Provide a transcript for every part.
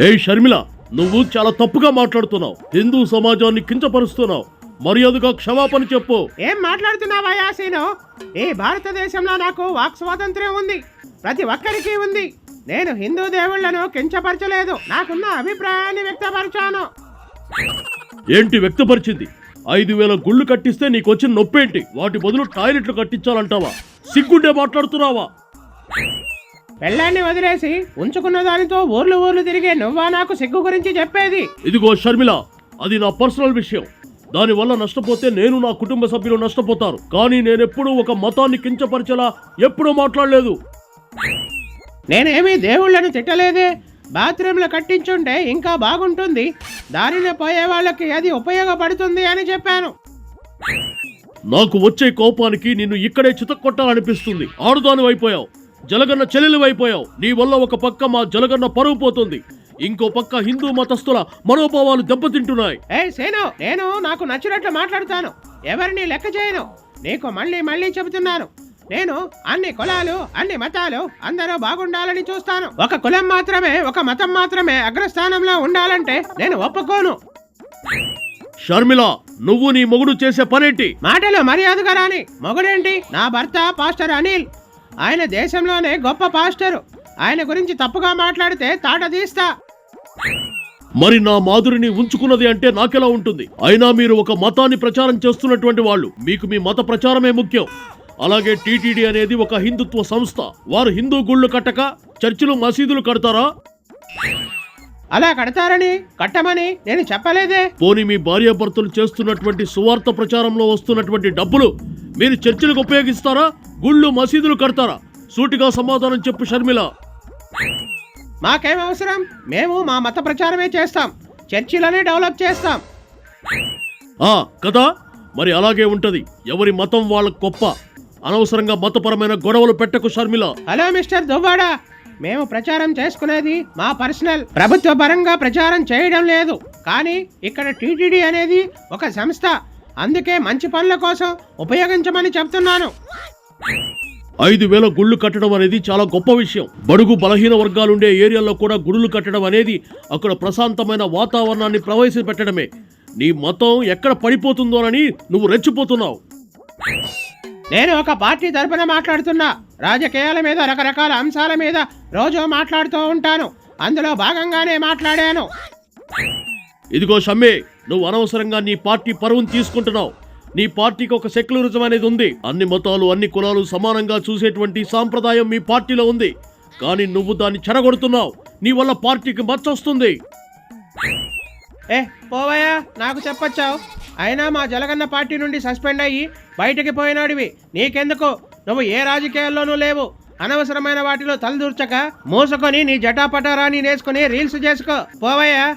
ఏ షర్మిల నువ్వు చాలా తప్పుగా మాట్లాడుతున్నావు. హిందూ సమాజాన్ని కించపరుస్తున్నావు. మర్యాదగా క్షమాపణ చెప్పు. ఏం మాట్లాడుతున్నావా యాసీను? ఈ భారతదేశంలో నాకు వాక్ స్వాతంత్ర్యం ఉంది. ప్రతి ఒక్కరికి ఉంది. నేను హిందూ దేవుళ్ళను కించపరచలేదు. నాకున్న అభిప్రాయాన్ని వ్యక్తపరిచాను. ఏంటి వ్యక్తపరిచింది? ఐదు వేల గుళ్ళు కట్టిస్తే నీకు వచ్చిన నొప్పేంటి? వాటి బదులు టాయిలెట్లు కట్టించాలంటావా? సిగ్గుంటే మాట్లాడుతున్నావా? పెళ్ళాన్ని వదిలేసి ఉంచుకున్న దానితో ఊర్లు ఊర్లు తిరిగే నువ్వా నాకు సిగ్గు గురించి చెప్పేది? ఇదిగో షర్మిల అది నా పర్సనల్ విషయం. దానివల్ల నష్టపోతే నేను నా కుటుంబ సభ్యులు నష్టపోతారు. కానీ నేనెప్పుడూ ఒక మతాన్ని కించపరిచేలా ఎప్పుడూ మాట్లాడలేదు. నేనేమీ దేవుళ్ళను తిట్టలేదే? బాత్రూంలో కట్టించుంటే ఇంకా బాగుంటుంది. దారిలో పోయే వాళ్ళకి అది ఉపయోగపడుతుంది అని చెప్పాను. నాకు వచ్చే కోపానికి నిన్ను ఇక్కడే చితక్కొట్టాలనిపిస్తుంది. ఆడుదాని అయిపోయావు జలగన్న చెల్లెలు అయిపోయావు. నీ వల్ల ఒక పక్క మా జలగన్న పరువు పోతుంది. ఇంకో పక్క హిందూ మతస్థుల మనోభావాలు దెబ్బతింటున్నాయి. ఏ సేను నేను నాకు నచ్చినట్లు మాట్లాడతాను. ఎవరిని లెక్క చేయను. నీకు మళ్ళీ మళ్ళీ చెబుతున్నాను. నేను అన్ని కులాలు అన్ని మతాలు అందరూ బాగుండాలని చూస్తాను. ఒక కులం మాత్రమే ఒక మతం మాత్రమే అగ్రస్థానంలో ఉండాలంటే నేను ఒప్పుకోను. షర్మిల నువ్వు నీ మొగుడు చేసే పనేంటి? మాటలు మర్యాదగా రాని మొగుడేంటి? నా భర్త పాస్టర్ అనిల్ ఆయన దేశంలోనే గొప్ప పాస్టరు. ఆయన గురించి తప్పుగా మాట్లాడితే తాట తీస్తా. మరి నా మాధురిని ఉంచుకున్నది అంటే నాకెలా ఉంటుంది? అయినా మీరు ఒక మతాన్ని ప్రచారం చేస్తున్నటువంటి వాళ్ళు. మీకు మీ మత ప్రచారమే ముఖ్యం. అలాగే టీటీడీ అనేది ఒక హిందుత్వ సంస్థ. వారు హిందూ గుళ్ళు కట్టక చర్చిలు మసీదులు కడతారా? అలా కడతారని కట్టమని నేను చెప్పలేదే. పోనీ మీ భార్యాభర్తలు చేస్తున్నటువంటి సువార్త ప్రచారంలో వస్తున్నటువంటి డబ్బులు మీరు చర్చిలకు ఉపయోగిస్తారా? గుళ్ళు మసీదులు కడతారా? సూటిగా సమాధానం చెప్పు షర్మిల. మాకేం అవసరం? మేము మా మత ప్రచారమే చేస్తాం. చర్చిలనే డెవలప్ చేస్తాం. ఆ కదా? మరి అలాగే ఉంటది. ఎవరి మతం వాళ్ళ గొప్ప. అనవసరంగా మతపరమైన గొడవలు పెట్టకు షర్మిల. Hello mister Duvvada. మేము ప్రచారం చేసుకునేది మా పర్సనల్ ప్రభుత్వ పరంగా ప్రచారం చేయడం లేదు. కానీ ఇక్కడ టీటీడీ అనేది ఒక సంస్థ. అందుకే మంచి పనుల కోసం ఉపయోగించమని చెప్తున్నాను. ఐదు వేల గుళ్ళు కట్టడం అనేది చాలా గొప్ప విషయం. బడుగు బలహీన వర్గాలుండే ఏరియాల్లో కూడా గుడులు కట్టడం అనేది అక్కడ ప్రశాంతమైన వాతావరణాన్ని ప్రవేశపెట్టడమే. నీ మతం ఎక్కడ పడిపోతుందోనని నువ్వు రెచ్చిపోతున్నావు. నేను ఒక పార్టీ తరపున మాట్లాడుతున్నా. రాజకీయాల మీద రకరకాల అంశాల మీద రోజు మాట్లాడుతూ ఉంటాను. అందులో భాగంగానే మాట్లాడాను. ఇదిగో షమ్మే నువ్వు అనవసరంగా నీ పార్టీ పరువును తీసుకుంటున్నావు. నీ పార్టీకి ఒక సెక్యులరిజం అనేది ఉంది. అన్ని మతాలు అన్ని కులాలు సమానంగా చూసేటువంటి సాంప్రదాయం మీ పార్టీలో ఉంది. కానీ నువ్వు దాన్ని చెడగొడుతున్నావు. నీ వల్ల పార్టీకి మచ్చొస్తుంది. ఏ పోవయ్యా నాకు చెప్పొచ్చావు. అయినా మా జలగన్న పార్టీ నుండి సస్పెండ్ అయ్యి బయటికి పోయినాడివి. నీకెందుకు? నువ్వు ఏ రాజకీయాల్లోనూ లేవు. అనవసరమైన వాటిలో తలదూర్చక మూసుకొని నీ జటాపటారాని నేసుకొని రీల్స్ చేసుకో. పోవయ్యా.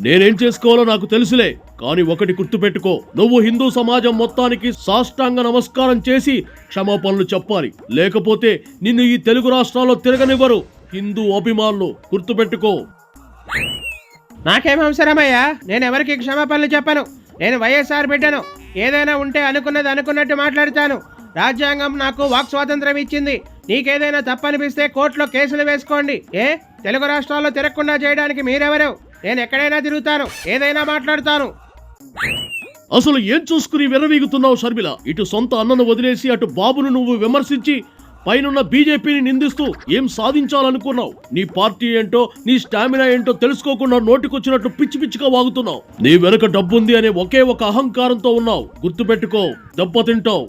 నేనేం చేసుకోవాలో నాకు తెలుసులే. కానీ ఒకటి గుర్తుపెట్టుకో. నువ్వు హిందూ సమాజం మొత్తానికి సాష్టాంగ నమస్కారం చేసి క్షమాపణలు చెప్పాలి. లేకపోతే నిన్ను ఈ తెలుగు రాష్ట్రాల్లో తిరగనివ్వరు. హిందూ అభిమానులు గుర్తుపెట్టుకో. నాకేం అవసరమయ్యా? నేను ఎవరికి క్షమాపణలు చెప్పను? నేను వైఎస్ఆర్ బిడ్డను. ఏదైనా ఉంటే అనుకున్నది అనుకున్నట్టు మాట్లాడతాను. రాజ్యాంగం నాకు వాక్ స్వాతంత్రం ఇచ్చింది. నీకేదైనా తప్పనిపిస్తే కోర్టులో కేసులు వేసుకోండి. ఏ? తెలుగు రాష్ట్రాల్లో తిరగకుండా చేయడానికి మీరెవరు? నేను ఎక్కడైనా తిరుగుతాను. ఏదైనా మాట్లాడతాను. అసలు ఏం చూసుకుని విర్రవీగుతున్నావు షర్మిల? ఇటు సొంత అన్నను వదిలేసి అటు బాబును నువ్వు విమర్శించి పైనున్న బీజేపీని నిందిస్తూ ఏం సాధించాలనుకున్నావు? నీ పార్టీ ఏంటో నీ స్టామినా ఏంటో తెలుసుకోకుండా నోటికొచ్చినట్టు పిచ్చి పిచ్చిగా వాగుతున్నావు. నీ వెనక డబ్బుంది అనే ఒకే ఒక అహంకారంతో ఉన్నావు. గుర్తుపెట్టుకో దెబ్బతింటావు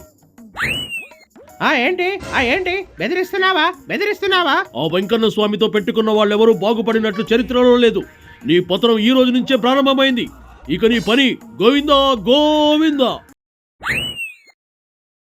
ఆ ఏంటి? ఆ ఏంటి? బెదిరిస్తున్నావా? బెదిరిస్తున్నావా? ఆ వెంకన్న స్వామితో పెట్టుకున్న వాళ్ళెవరూ బాగుపడినట్లు చరిత్రలో లేదు. నీ పతనం ఈ రోజు నుంచే ప్రారంభమైంది. ఇక నీ పని గోవిందా గోవిందా?